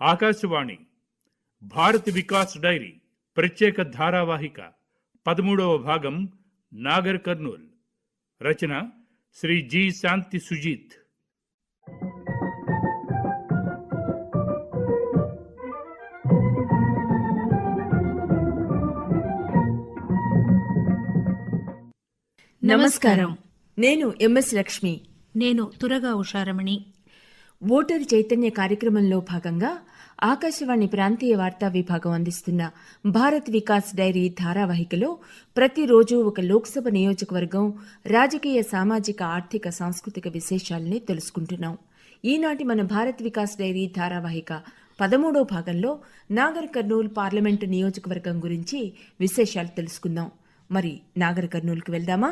Akashvani Bharat Vikas dairy ప్రత్యేక ధారావాహిక పదమూడవ భాగం నాగర్ కర్నూల్. రచన శ్రీ జి శాంతి సుజీత్. నమస్కారం. నేను ఎంఎస్ లక్ష్మి. నేను తురగా ఉషారమణి. ఓటరు చైతన్య కార్యక్రమంలో భాగంగా ఆకాశవాణి ప్రాంతీయ వార్తా విభాగం అందిస్తున్న భారత్ వికాస్ డైరీ ధారావాహికలో ప్రతిరోజు ఒక లోక్సభ నియోజకవర్గం రాజకీయ సామాజిక ఆర్థిక సాంస్కృతిక విశేషాలని తెలుసుకుంటున్నాం. ఈనాటి మన భారత్ వికాస్ డైరీ ధారావాహిక పదమూడో భాగంలో నాగర్ కర్నూల్ పార్లమెంటు నియోజకవర్గం గురించి విశేషాలు తెలుసుకుందాం. మరి నాగర్ కర్నూలుకు వెళ్దామా?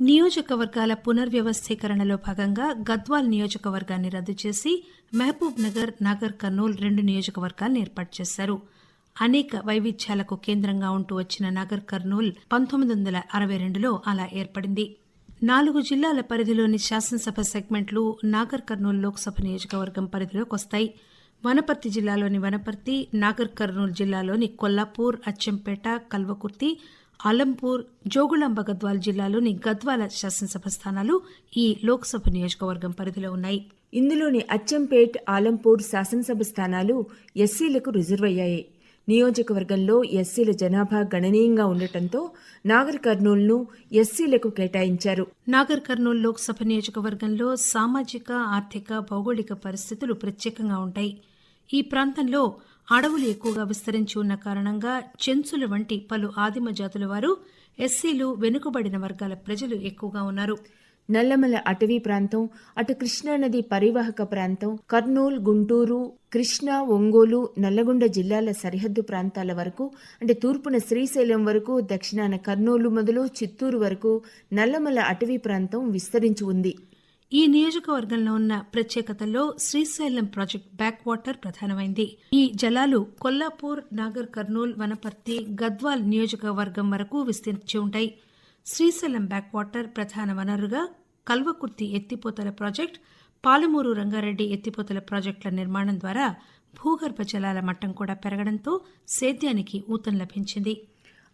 నియోజకవర్గాల పునర్వ్యవస్థీకరణలో భాగంగా గద్వాల్ నియోజకవర్గాన్ని రద్దు చేసి మహబూబ్ నగర్ నాగర్ కర్నూల్ రెండు నియోజకవర్గాలను ఏర్పాటు చేశారు. అనేక వైవిధ్యాలకు కేంద్రంగా ఉంటూ వచ్చిన నాగర్ కర్నూల్ పంతొమ్మిది వందల అరవై రెండులో అలా ఏర్పడింది. నాలుగు జిల్లాల పరిధిలోని శాసనసభ సెగ్మెంట్లు నాగర్ కర్నూల్ లోక్సభ నియోజకవర్గం పరిధిలోకి వస్తాయి. వనపర్తి జిల్లాలోని వనపర్తి నాగర్ కర్నూల్ జిల్లాలోని కొల్లాపూర్ అచ్చంపేట కల్వకుర్తి అలంపూర్ జోగులాంబ గద్వాల్ జిల్లాలోని గద్వాల శాసనసభ స్థానాలు ఈ లోక్సభ నియోజకవర్గం పరిధిలో ఉన్నాయి. ఇందులోని అచ్చంపేట్ ఆలంపూర్ శాసనసభ స్థానాలు ఎస్సీలకు రిజర్వ్ అయ్యాయి. నియోజకవర్గంలో ఎస్సీల జనాభా గణనీయంగా ఉండటంతో నాగర్ కర్నూల్ను ఎస్సీలకు కేటాయించారు. నాగర్ కర్నూల్ లోక్సభ నియోజకవర్గంలో సామాజిక ఆర్థిక భౌగోళిక పరిస్థితులు ప్రత్యేకంగా ఉంటాయి. ఈ ప్రాంతంలో అడవులు ఎక్కువగా విస్తరించి ఉన్న కారణంగా చెంచుల వంటి పలు ఆదిమ జాతుల వారు ఎస్సీలు వెనుకబడిన వర్గాల ప్రజలు ఎక్కువగా ఉన్నారు. నల్లమల అటవీ ప్రాంతం అటు కృష్ణానది పరివాహక ప్రాంతం కర్నూలు గుంటూరు కృష్ణా ఒంగోలు నల్లగొండ జిల్లాల సరిహద్దు ప్రాంతాల వరకు అంటే తూర్పున శ్రీశైలం వరకు దక్షిణాన కర్నూలు మొదలు చిత్తూరు వరకు నల్లమల అటవీ ప్రాంతం విస్తరించి ఉంది. ఈ నియోజకవర్గంలో ఉన్న ప్రత్యేకతల్లో శ్రీశైలం ప్రాజెక్ట్ బ్యాక్ వాటర్ ప్రధానమైంది. ఈ జలాలు కొల్లాపూర్ నాగర్ కర్నూల్ వనపర్తి గద్వాల్ నియోజకవర్గం వరకు విస్తరించి ఉంటాయి. శ్రీశైలం బ్యాక్ వాటర్ ప్రధాన వనరుగా కల్వకుర్తి ఎత్తిపోతల ప్రాజెక్ట్ పాలమూరు రంగారెడ్డి ఎత్తిపోతల ప్రాజెక్టుల నిర్మాణం ద్వారా భూగర్భ జలాల మట్టం కూడా పెరగడంతో సేద్యానికి ఊతం లభించింది.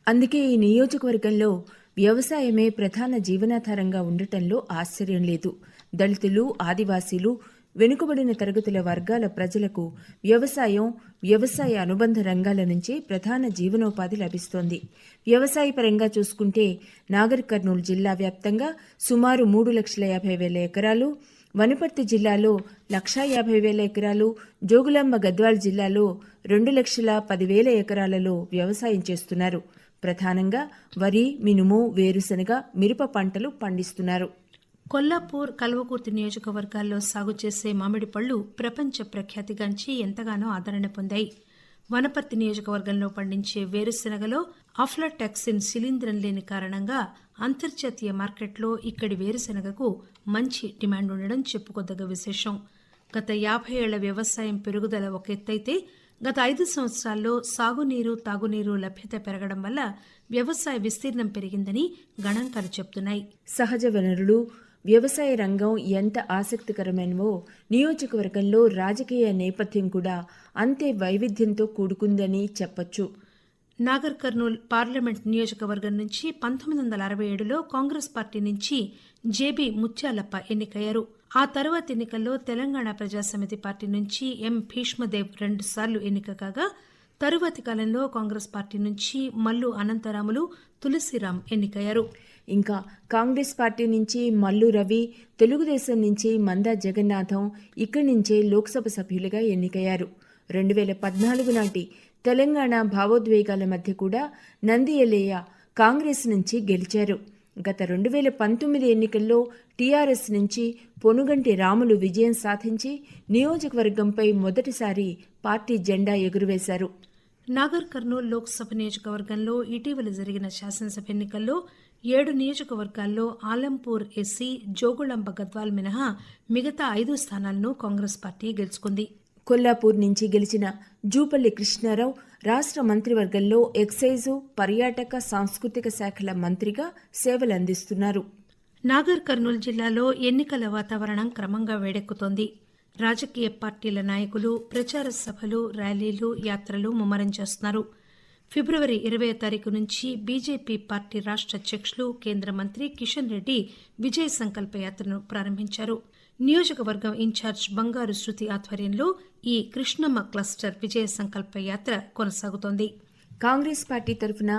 అందుకే ఈ నియోజకవర్గంలో వ్యవసాయమే ప్రధాన జీవనాధారంగా ఉండటంలో ఆశ్చర్యం లేదు. దళితులు ఆదివాసీలు వెనుకబడిన తరగతుల వర్గాల ప్రజలకు వ్యవసాయం వ్యవసాయ అనుబంధ రంగాల నుంచే ప్రధాన జీవనోపాధి లభిస్తోంది. వ్యవసాయ పరంగా చూసుకుంటే నాగర్ కర్నూలు జిల్లా వ్యాప్తంగా సుమారు మూడు లక్షల యాభై వేల ఎకరాలు వనపర్తి జిల్లాలో లక్షా యాభై వేల ఎకరాలు జోగులాంబ గద్వాల్ జిల్లాలో రెండు లక్షల పదివేల ఎకరాలలో వ్యవసాయం చేస్తున్నారు. ప్రధానంగా వరి మినుము వేరుశనగ మిరప పంటలు పండిస్తున్నారు. కొల్లాపూర్ కల్వకుర్తి నియోజకవర్గాల్లో సాగు చేసే మామిడి పళ్ళు ప్రపంచ ప్రఖ్యాతిగాంచి ఎంతగానో ఆదరణ పొందాయి. వనపర్తి నియోజకవర్గంలో పండించే వేరుశెనగలో ఆఫ్లాటాక్సిన్ శిలీంద్రం లేని కారణంగా అంతర్జాతీయ మార్కెట్లో ఇక్కడి వేరుశెనగకు మంచి డిమాండ్ ఉండడం చెప్పుకోదగ్గ విశేషం. గత యాభై ఏళ్ళ వ్యవసాయం పెరుగుదల ఒక ఎత్తైతే గత ఐదు సంవత్సరాల్లో సాగునీరు తాగునీరు లభ్యత పెరగడం వల్ల వ్యవసాయ విస్తీర్ణం పెరిగిందని గణాంకాలు చెబుతున్నాయి సహజ వనరులు వ్యవసాయ రంగం ఎంత ఆసక్తికరమైనవో నియోజకవర్గంలో రాజకీయ నేపథ్యం కూడా అంతే వైవిధ్యంతో కూడుకుందని చెప్పొచ్చు. నాగర్ కర్నూల్ పార్లమెంట్ నియోజకవర్గం నుంచి పంతొమ్మిది వందల అరవై ఏడులో కాంగ్రెస్ పార్టీ నుంచి జేబీ ముత్యాలప్ప ఎన్నికయ్యారు. ఆ తర్వాత ఎన్నికల్లో తెలంగాణ ప్రజాసమితి పార్టీ నుంచి ఎం భీష్మదేవ్ రెండుసార్లు ఎన్నిక కాగా తరువాతి కాలంలో కాంగ్రెస్ పార్టీ నుంచి మల్లు అనంతరాములు తులసిరామ్ ఎన్నికయ్యారు. ఇంకా కాంగ్రెస్ పార్టీ నుంచి మల్లు రవి తెలుగుదేశం నుంచి మందా జగన్నాథం ఇక్కడి నుంచే లోక్సభ సభ్యులుగా ఎన్నికయ్యారు. రెండు వేల పద్నాలుగు నాటి తెలంగాణ భావోద్వేగాల మధ్య కూడా నంది ఎల్లయ్య కాంగ్రెస్ నుంచి గెలిచారు. గత రెండు వేల పంతొమ్మిది ఎన్నికల్లో టీఆర్ఎస్ నుంచి పొనుగంటి రాములు విజయం సాధించి నియోజకవర్గంపై మొదటిసారి పార్టీ జెండా ఎగురవేశారు. నాగర్ కర్నూల్ లోక్సభ నియోజకవర్గంలో ఇటీవల జరిగిన శాసనసభ ఎన్నికల్లో ఏడు నియోజకవర్గాల్లో ఆలంపూర్ ఎస్సీ జోగుళంబ గద్వాల్ మినహా మిగతా ఐదు స్థానాలను కాంగ్రెస్ పార్టీ గెలుచుకుంది. కొల్లాపూర్ నుంచి గెలిచిన జూపల్లి కృష్ణారావు రాష్ట్ర మంత్రివర్గంలో ఎక్సైజు పర్యాటక సాంస్కృతిక శాఖల మంత్రిగా సేవలందిస్తున్నారు నాగర్ కర్నూల్ జిల్లాలో ఎన్నికల వాతావరణం క్రమంగా వేడెక్కుతోంది. రాజకీయ పార్టీల నాయకులు ప్రచార సభలు ర్యాలీలు యాత్రలు ముమ్మరం చేస్తున్నారు. ఫిబ్రవరి ఇరవై తారీఖు నుంచి బీజేపీ పార్టీ రాష్ట అధ్యక్షులు కేంద్ర మంత్రి కిషన్ రెడ్డి విజయ్ సంకల్ప యాత్రను ప్రారంభించారు. నియోజకవర్గం ఇన్ఛార్జ్ బంగారు శృతి ఆధ్వర్యంలో ఈ కృష్ణమ్మ క్లస్టర్ విజయ సంకల్ప యాత్ర కొనసాగుతోంది. కాంగ్రెస్ పార్టీ తరఫున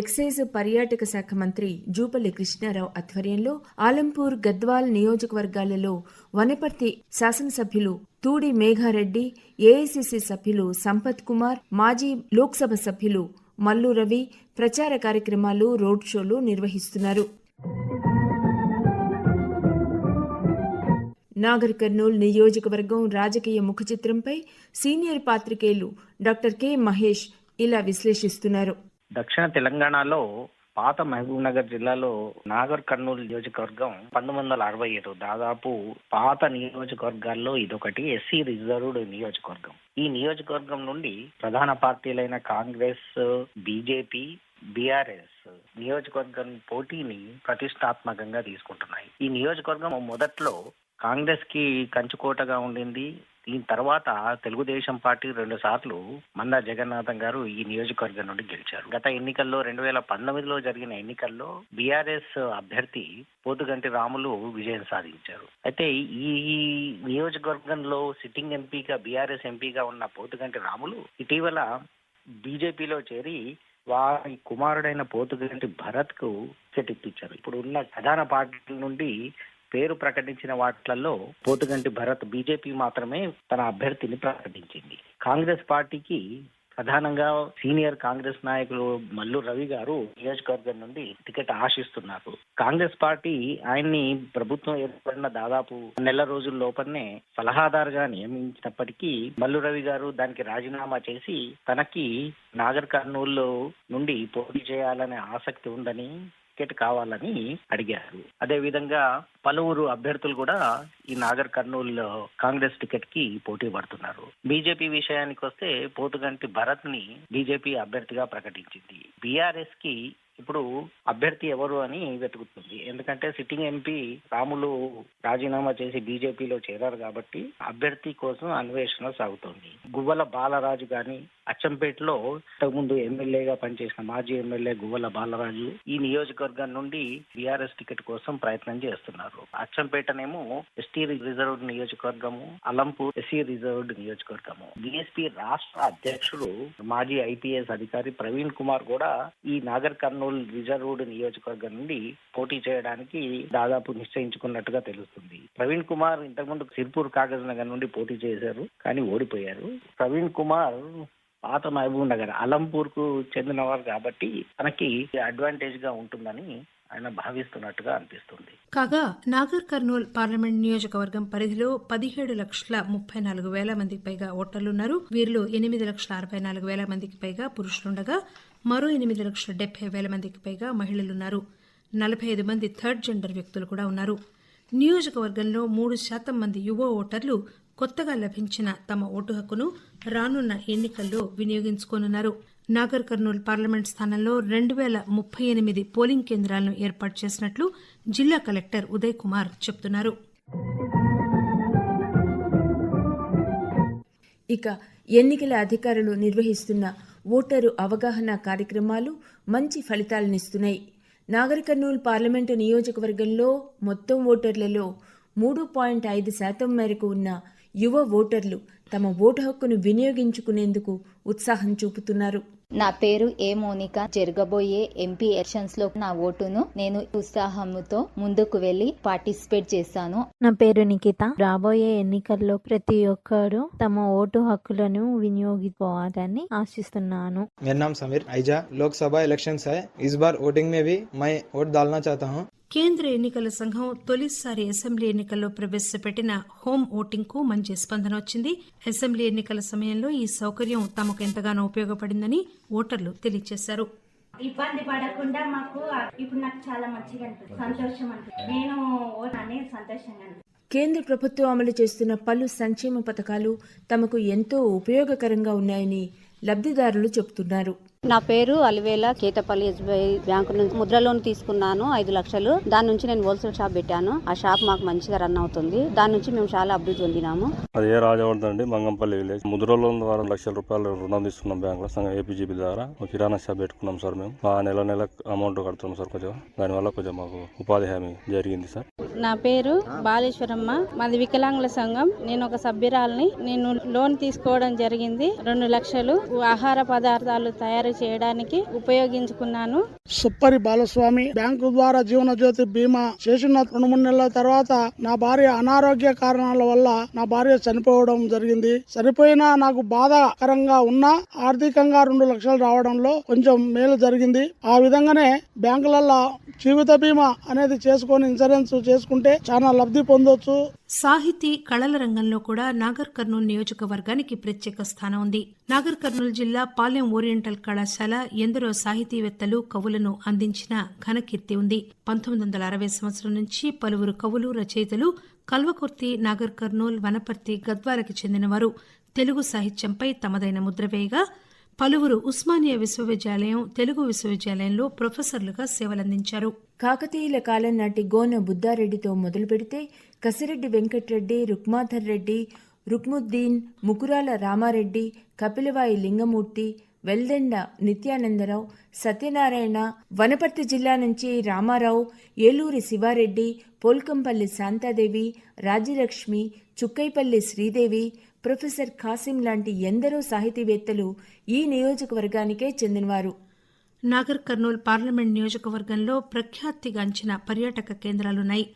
ఎక్సైజ్ పర్యాటక శాఖ మంత్రి జూపల్లి కృష్ణారావు ఆధ్వర్యంలో ఆలంపూర్ గద్వాల్ నియోజకవర్గాలలో వనపర్తి శాసనసభ్యులు తూడి మేఘారెడ్డి ఏఐసిసి సభ్యులు సంపత్ కుమార్ మాజీ లోక్సభ సభ్యులు మల్లు రవి ప్రచార కార్యక్రమాలు రోడ్ షోలు నిర్వహిస్తున్నారు. నాగర్ కర్నూల్ నియోజకవర్గం రాజకీయ ముఖచిత్రంపై సీనియర్ పాత్రికేయులు డాక్టర్ కె మహేష్ ఇలా విశ్లేషిస్తున్నారు. దక్షిణ తెలంగాణలో పాత మహబూబ్ నగర్ జిల్లాలో నాగర్ కర్నూలు నియోజకవర్గం పంతొమ్మిది వందల అరవై ఏడు దాదాపు పాత నియోజకవర్గాల్లో ఇదొకటి ఎస్సీ రిజర్వ్డ్ నియోజకవర్గం. ఈ నియోజకవర్గం నుండి ప్రధాన పార్టీలైన కాంగ్రెస్ బీజేపీ బీఆర్ఎస్ నియోజకవర్గం పోటీని ప్రతిష్టాత్మకంగా తీసుకుంటున్నాయి. ఈ నియోజకవర్గం మొదట్లో కాంగ్రెస్కి కంచుకోటగా ఉండింది. దీని తర్వాత తెలుగుదేశం పార్టీ రెండు సార్లు మందా జగన్నాథం గారు ఈ నియోజకవర్గం నుండి గెలిచారు. గత ఎన్నికల్లో రెండు వేల పంతొమ్మిదిలో జరిగిన ఎన్నికల్లో బీఆర్ఎస్ అభ్యర్థి పోతుగంటి రాములు విజయం సాధించారు. అయితే ఈ నియోజకవర్గంలో సిట్టింగ్ ఎంపీగా బీఆర్ఎస్ ఎంపీగా ఉన్న పోతుగంటి రాములు ఇటీవల బీజేపీలో చేరి వారి కుమారుడైన పోతుగంటి భరత్కు టికెట్ ఇప్పించారు ఇప్పుడు ఉన్న ప్రధాన పార్టీల నుండి పేరు ప్రకటించిన వాటిలలో పోతుగంటి భరత్ బీజేపీ మాత్రమే తన అభ్యర్థిని ప్రకటించింది. కాంగ్రెస్ పార్టీకి ప్రధానంగా సీనియర్ కాంగ్రెస్ నాయకులు మల్లు రవి గారు నియోజకవర్గం నుండి టికెట్ ఆశిస్తున్నారు. కాంగ్రెస్ పార్టీ ఆయన్ని ప్రభుత్వం ఏర్పడిన దాదాపు నెల రోజుల లోపలనే సలహాదారుగా నియమించినప్పటికీ మల్లు రవి గారు దానికి రాజీనామా చేసి తనకి నాగర్ కర్నూలు నుండి పోటీ చేయాలనే ఆసక్తి ఉందని టికెట్ కావాలని అడిగారు. అదే విధంగా పలువురు అభ్యర్థులు కూడా ఈ నాగర్ కర్నూలు కాంగ్రెస్ టికెట్కి పోటీ పడుతున్నారు. బీజేపీ విషయానికి వస్తే పోతుగంటి భరత్ని బీజేపీ అభ్యర్థిగా ప్రకటించింది. బీఆర్ఎస్కి ఇప్పుడు అభ్యర్థి ఎవరు అని వెతుకుతుంది. ఎందుకంటే సిట్టింగ్ ఎంపీ రాములు రాజీనామా చేసి బీజేపీలో చేరారు కాబట్టి అభ్యర్థి కోసం అన్వేషణ సాగుతోంది. గువ్వల బాలరాజు గాని అచ్చంపేటలో ఇంతకుముందు ఎమ్మెల్యేగా పనిచేసిన మాజీ ఎమ్మెల్యే గువ్వల బాలరాజు ఈ నియోజకవర్గం నుండి బీఆర్ఎస్ టికెట్ కోసం ప్రయత్నం చేస్తున్నారు. అచ్చంపేటనేమో ఎస్టీ రిజర్వ్డ్ నియోజకవర్గము అలంపూర్ ఎస్సీ రిజర్వ్డ్ నియోజకవర్గము. బీఎస్పీ రాష్ట్ర అధ్యక్షుడు మాజీ ఐపీఎస్ అధికారి ప్రవీణ్ కుమార్ కూడా ఈ నాగర్ కర్నూలు రిజర్వ్డ్ నియోజకవర్గం నుండి పోటీ చేయడానికి దాదాపు నిశ్చయించుకున్నట్టుగా తెలుస్తుంది. ప్రవీణ్ కుమార్ ఇంతకుముందు సిర్పూర్ కాగజ్ నగర్ నుండి పోటీ చేశారు కానీ ఓడిపోయారు. ప్రవీణ్ కుమార్ పాత మహబూబ్ నగర్ అలంపూర్కు చెందినవారు కాబట్టి తనకి అడ్వాంటేజ్గా ఉంటుందని ఆయన భావిస్తున్నట్టుగా అనిపిస్తుంది. కాగా నాగర్ కర్నూల్ పార్లమెంట్ నియోజకవర్గం పరిధిలో పదిహేడు లక్షల ముప్పై నాలుగు వేల మందికి పైగా ఓటర్లున్నారు. వీరిలో ఎనిమిది లక్షల అరవై నాలుగు వేల మందికి పైగా పురుషులుండగా మరో ఎనిమిది లక్షల డెబ్బై వేల మందికి పైగా మహిళలున్నారు. నలభై ఐదు మంది థర్డ్ జెండర్ వ్యక్తులు కూడా ఉన్నారు. నియోజకవర్గంలో మూడు శాతం మంది యువ ఓటర్లు కొత్తగా లభించిన తమ ఓటు హక్కును రానున్న ఎన్నికల్లో వినియోగించుకోనున్నారు. నాగర్ కర్నూల్ పార్లమెంట్ స్థానంలో రెండు వేల ముప్పై ఎనిమిది పోలింగ్ కేంద్రాలను ఏర్పాటు చేసినట్లు జిల్లా కలెక్టర్ ఉదయ్ కుమార్ చెబుతున్నారు ఇక ఎన్నికల అధికారులు నిర్వహిస్తున్న ఓటరు అవగాహన కార్యక్రమాలు మంచి ఫలితాలనిస్తున్నాయి. నాగర్ కర్నూల్ పార్లమెంటు నియోజకవర్గంలో మొత్తం ఓటర్లలో మూడు పాయింట్ ఐదు శాతం మేరకు ఉన్న యువ ఓటర్లు తమ ఓటు హక్కును వినియోగించుకునేందుకు ఉత్సాహం చూపుతున్నారు. నా పేరు ఏ మోనిక జరగబోయే ఎంపీ ఎలక్షన్స్ లో నా ఓటును నేను ఉత్సాహంతో ముందుకు వెళ్లి పార్టిసిపేట్ చేశాను నా పేరు నిఖిత రాబోయే ఎన్నికల్లో ప్రతి ఒక్కరూ తమ ఓటు హక్కులను వినియోగించుకోవాలని ఆశిస్తున్నాను मेरा नाम समीर आइजा लोकसभा इलेक्शंस है इस बार वोटिंग में भी मैं वोट डालना चाहता हूँ కేంద్ర ఎన్నికల సంఘం తొలిసారి అసెంబ్లీ ఎన్నికల్లో ప్రవేశపెట్టిన హోం ఓటింగ్కు మంచి స్పందన వచ్చింది. అసెంబ్లీ ఎన్నికల సమయంలో ఈ సౌకర్యం తమకు ఎంతగానో ఉపయోగపడిందని ఓటర్లు తెలియజేశారు. ఇబ్బంది పడకుండా మాకు ఇప్పుడు నాకు చాలా మంచిగా అనిపిస్తుంది. సంతోషం అనిపిస్తుంది. నేను సంతోషంగా అనిపిస్తుంది. కేంద్ర ప్రభుత్వం అమలు చేస్తున్న పలు సంక్షేమ పథకాలు తమకు ఎంతో ఉపయోగకరంగా ఉన్నాయని లబ్ధిదారులు చెబుతున్నారు. నా పేరు అలివేల కేతపల్లి ఎస్బీఐ బ్యాంకు నుంచి ముద్ర లోన్ తీసుకున్నాను ఐదు లక్షలు. దాని నుంచి నేను హోల్సేల్ షాప్ పెట్టాను. ఆ షాప్ మాకు మంచిగా రన్ అవుతుంది. దాని నుంచి మేము చాలా అభివృద్ధి పొందినాము. అది ఏ రాజవర్ధన్ అండి? మంగంపల్లి విలేజ్. ముద్ర లోన్ ద్వారా లక్షల రూపాయలు రుణం తీసుకున్నాం బ్యాంక్లో. సంఘం ఏపీజీబీ ద్వారా కిరాణా షాప్ పెట్టుకున్నాం సార్ మేము. ఆ నెల నెల అమౌంట్ కడుతున్నాం సార్ కొంచెం. దానివల్ల కొంచెం మాకు ఉపాధి హామీ జరిగింది సార్. నా పేరు బాలేశ్వరమ్మ. మాది వికలాంగుల సంఘం. నేను ఒక సభ్యురాల్ని. నేను లోన్ తీసుకోవడం జరిగింది. రెండు లక్షలు ఆహార పదార్థాలు తయారు చేయడానికి ఉపయోగించుకున్నాను. సుప్పరి బాలస్వామి బ్యాంకు ద్వారా జీవన జ్యోతి బీమా చేసిన రెండు మూడు నెలల తర్వాత నా భార్య అనారోగ్య కారణాల వల్ల నా భార్య చనిపోవడం జరిగింది. చనిపోయినా నాకు బాధాకరంగా ఉన్నా ఆర్థికంగా రెండు లక్షలు రావడంలో కొంచెం మేలు జరిగింది. ఆ విధంగానే బ్యాంకులలో జీవిత బీమా అనేది చేసుకొని ఇన్సూరెన్స్ చేసుకుంటే చాలా లబ్ధి పొందొచ్చు. సాహితీ కళల రంగంలో కూడా నాగర్ కర్నూలు నియోజకవర్గానికి ప్రత్యేక స్థానం ఉంది. నాగర్ కర్నూలు జిల్లా పాలెం ఓరియంటల్ కళాశాల ఎందరో సాహితీవేత్తలు కవులను అందించిన ఘనకీర్తి ఉంది. పంతొమ్మిది వందల అరవై సంవత్సరం నుంచి పలువురు కవులు రచయితలు కల్వకుర్తి నాగర్ కర్నూల్ వనపర్తి గద్వాలకి చెందినవారు. తెలుగు సాహిత్యంపై తమదైన ముద్ర వేయగా పలువురు ఉస్మానియా విశ్వవిద్యాలయం తెలుగు విశ్వవిద్యాలయంలో ప్రొఫెసర్లుగా సేవలందించారు. కాకతీయుల కాలం నాటి గోన బుద్ధారెడ్డితో మొదలు పెడితే కసిరెడ్డి వెంకట్రెడ్డి రుక్మాధర్ రెడ్డి రుక్ముద్దీన్ ముకురాల రామారెడ్డి కపిలవాయి లింగమూర్తి వెల్దెండ నిత్యానందరావు సత్యనారాయణ వనపర్తి జిల్లా నుంచి రామారావు ఏలూరి శివారెడ్డి పోల్కంపల్లి శాంతాదేవి రాజ్యలక్ష్మి చుక్కైపల్లి శ్రీదేవి ప్రొఫెసర్ ఖాసిం లాంటి ఎందరో సాహితీవేత్తలు ఈ నియోజకవర్గానికే చెందినవారు. నాగర్ కర్నూల్ పార్లమెంట్ నియోజకవర్గంలో ప్రఖ్యాతిగాంచిన పర్యాటక కేంద్రాలున్నాయి.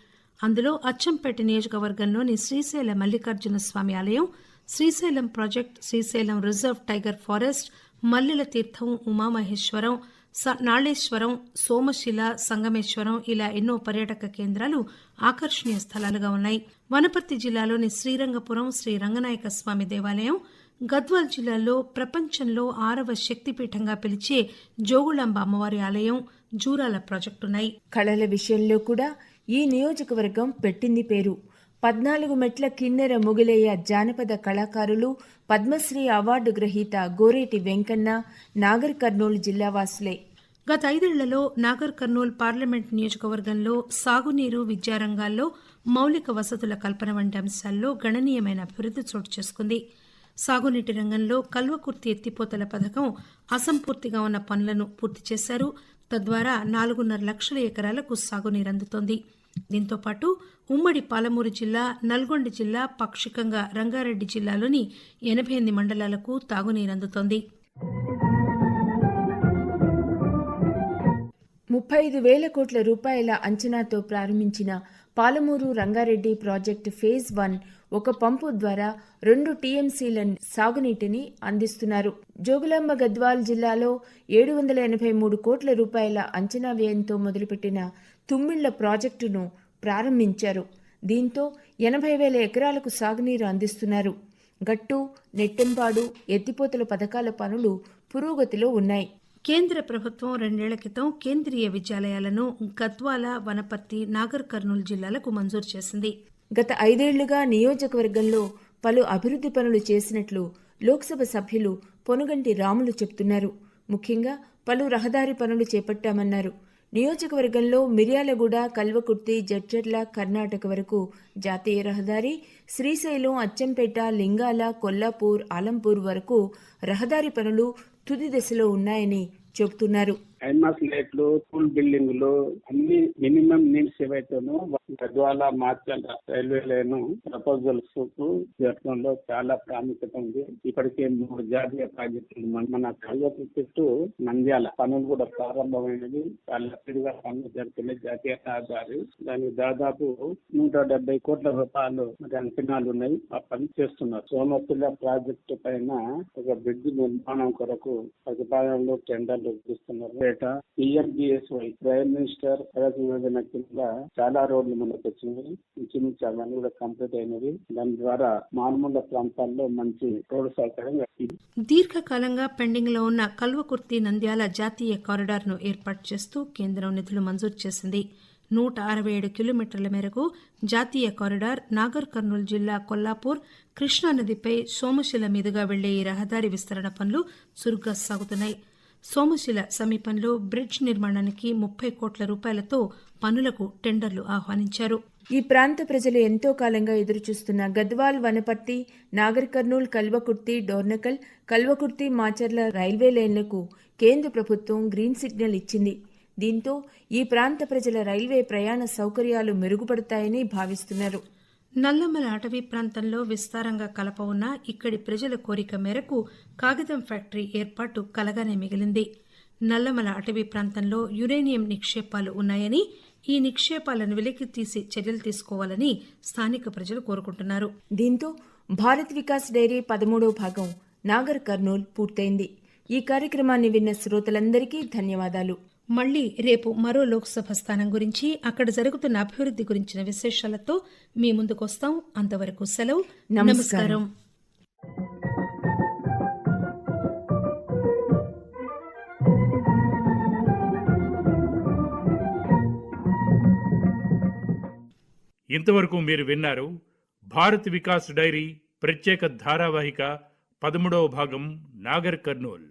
అందులో అచ్చంపేట నియోజకవర్గంలోని శ్రీశైల మల్లికార్జున స్వామి ఆలయం Srisailam project Srisailam reserve tiger forest Mallela Theertham Umamaheshwaram Naleshwaram Somasila Sangameswaram ఇలా ఎన్నో పర్యాటక కేంద్రాలు ఆకర్షణీయ స్థలాలుగా ఉన్నాయి. వనపర్తి జిల్లాలోని శ్రీరంగపురం శ్రీ రంగనాయక స్వామి దేవాలయం గద్వాల్ జిల్లాలో ప్రపంచంలో ఆరవ శక్తిపీఠంగా పిలిచే జోగులాంబ అమ్మవారి ఆలయం జూరాల ప్రాజెక్టున్నాయి. కళల విషయంలో కూడా ఈ నియోజకవర్గం పెట్టింది పేరు. పద్నాలుగు మెట్ల కిన్నెర ముగిలయ్య జానపద కళాకారులు పద్మశ్రీ అవార్డు గ్రహీత గోరేటి వెంకన్న నాగర్ కర్నూలు జిల్లావాసులే గత ఐదేళ్ళలో నాగర్ కర్నూలు పార్లమెంట్ నియోజకవర్గంలో సాగునీరు విద్యారంగాల్లో మౌలిక వసతుల కల్పన వంటి అంశాల్లో గణనీయమైన అభివృద్ధి చోటు చేసుకుంది. సాగునీటి రంగంలో కల్వకుర్తి ఎత్తిపోతల పథకం అసంపూర్తిగా ఉన్న పనులను పూర్తి చేశారు. తద్వారా నాలుగున్నర లక్షల ఎకరాలకు సాగునీరు అందుతోంది. దీంతో పాటు ఉమ్మడి పాలమూరు జిల్లా నల్గొండ జిల్లా పాక్షికంగా రంగారెడ్డి జిల్లాలోని ఎనభై ఎనిమిది మండలాలకు తాగునీరు అందుతోంది. ముప్పై ఐదు వేల కోట్ల రూపాయల అంచనాతో ప్రారంభించిన Palamuru Rangareddy project phase one ఒక పంపు ద్వారా రెండు టీఎంసీల సాగునీటిని అందిస్తున్నారు. జోగులాంబ గద్వాల్ జిల్లాలో ఏడు వందల ఎనభై మూడు కోట్ల రూపాయల అంచనా వ్యయంతో మొదలుపెట్టిన తుమ్మిళ్ళ ప్రాజెక్టును ప్రారంభించారు. దీంతో ఎనభై వేల ఎకరాలకు సాగునీరు అందిస్తున్నారు. గట్టు నెట్టెంపాడు ఎత్తిపోతల పథకాల పనులు పురోగతిలో ఉన్నాయి. కేంద్ర ప్రభుత్వం రెండేళ్ళ క్రితం కేంద్రీయ విద్యాలయాలను గద్వాల వనపర్తి నాగర్ కర్నూలు జిల్లాలకు మంజూరు చేసింది. గత ఐదేళ్ళుగా నియోజకవర్గంలో పలు అభివృద్ధి పనులు చేసినట్లు లోక్సభ సభ్యులు పొనుగంటి రాములు చెప్తున్నారు ముఖ్యంగా పలు రహదారి పనులు చేపట్టామన్నారు. నియోజకవర్గంలో మిర్యాలగూడ కల్వకుర్తి జడ్చర్ల కర్ణాటక వరకు జాతీయ రహదారి శ్రీశైలం అచ్చంపేట లింగాల కొల్లాపూర్ ఆలంపూర్ వరకు రహదారి పనులు తుది దశలో ఉన్నాయని చెబుతున్నారు. ఐమాస్ లైట్లు స్కూల్ బిల్డింగ్లు అన్ని మినిమం నీడ్స్ ఏవైతేనో గద్వాల మార్చాల రైల్వే లైన్ ప్రపోజల్స్కు చాలా ప్రాముఖ్యత ఉంది. ఇప్పటికే మూడు జాతీయ ప్రాజెక్టులు మన- మన కల్వకు నంద్యాల పనులు కూడా ప్రారంభమైనవి. చాలా స్పీడ్గా పనులు జరుగుతున్నాయి. జాతీయ రహదారి దానికి దాదాపు నూట డెబ్బై కోట్ల రూపాయలు మరి అంచనాలు ఉన్నాయి. ఆ పని చేస్తున్నారు. సోమపిల్ల ప్రాజెక్టు పైన ఒక బ్రిడ్జ్ నిర్మాణం కొరకు ప్రతిపాదనలు టెండర్లు ఇస్తున్నారు పేట PMBSY prime minister Sadak Yojana కింద చాలా రోడ్లు మనకు వచ్చినాయి ఇంచుమించు అవన్నీ కూడా కంప్లీట్ అయినవి దాని ద్వారా మారుమూల ప్రాంతాల్లో మంచి రోడ్డు సౌకర్యం దీర్ఘకాలంగా పెండింగ్లో ఉన్న కల్వకుర్తి నంద్యాల జాతీయ కారిడార్ను ఏర్పాటు చేస్తూ కేంద్రం నిధులు మంజూరు చేసింది. నూట అరవై ఏడు కిలోమీటర్ల మేరకు జాతీయ కారిడార్ నాగర్ కర్నూలు జిల్లా కొల్లాపూర్ కృష్ణానదిపై సోమశిల మీదుగా వెళ్ళే ఈ రహదారి విస్తరణ పనులు చురుగ్గా సాగుతున్నాయి. సోమశిల సమీపంలో బ్రిడ్జ్ నిర్మాణానికి ముప్పై కోట్ల రూపాయలతో పనులకు టెండర్లు ఆహ్వానించారు. ఈ ప్రాంత ప్రజలు ఎంతో కాలంగా ఎదురుచూస్తున్న గద్వాల్ వనపర్తి నాగర్ కర్నూల్ కల్వకుర్తి డోర్నకల్ కల్వకుర్తి మాచర్ల రైల్వే లైన్లకు కేంద్ర ప్రభుత్వం గ్రీన్ సిగ్నల్ ఇచ్చింది. దీంతో ఈ ప్రాంత ప్రజల రైల్వే ప్రయాణ సౌకర్యాలు మెరుగుపడతాయని భావిస్తున్నారు. నల్లమల అటవీ ప్రాంతంలో విస్తారంగా కలప ఉన్న ఇక్కడి ప్రజల కోరిక మేరకు కాగితం ఫ్యాక్టరీ ఏర్పాటు కలగానే మిగిలింది. నల్లమల అటవీ ప్రాంతంలో యురేనియం నిక్షేపాలు ఉన్నాయని ఈ నిక్షేపాలను వెలికి తీసి చర్యలు తీసుకోవాలని స్థానిక ప్రజలు కోరుకుంటున్నారు. దీంతో భారత్ వికాస్ డైరీ పదమూడవ భాగం నాగర్ కర్నూల్ పూర్తయింది. ఈ కార్యక్రమాన్ని విన్న శ్రోతలందరికీ ధన్యవాదాలు. మళ్ళీ రేపు మరో లోక్సభ స్థానం గురించి అక్కడ జరుగుతున్న అభివృద్ధి గురించిన విశేషాలతో మీ ముందుకొస్తాం. అంతవరకు సెలవు. నమస్కారం. నమస్కారం. ఇంతవరకు మీరు విన్నారు భారత్ వికాస్ డైరీ ప్రత్యేక ధారావాహిక పదమూడవ భాగం నాగర్ కర్నూల్.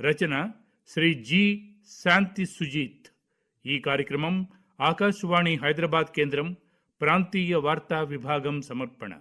రచన శ్రీ జి శాంతి సుజీత్. ఈ కార్యక్రమం ఆకాశవాణి హైదరాబాద్ కేంద్రం ప్రాంతీయ వార్తా విభాగం సమర్పణ.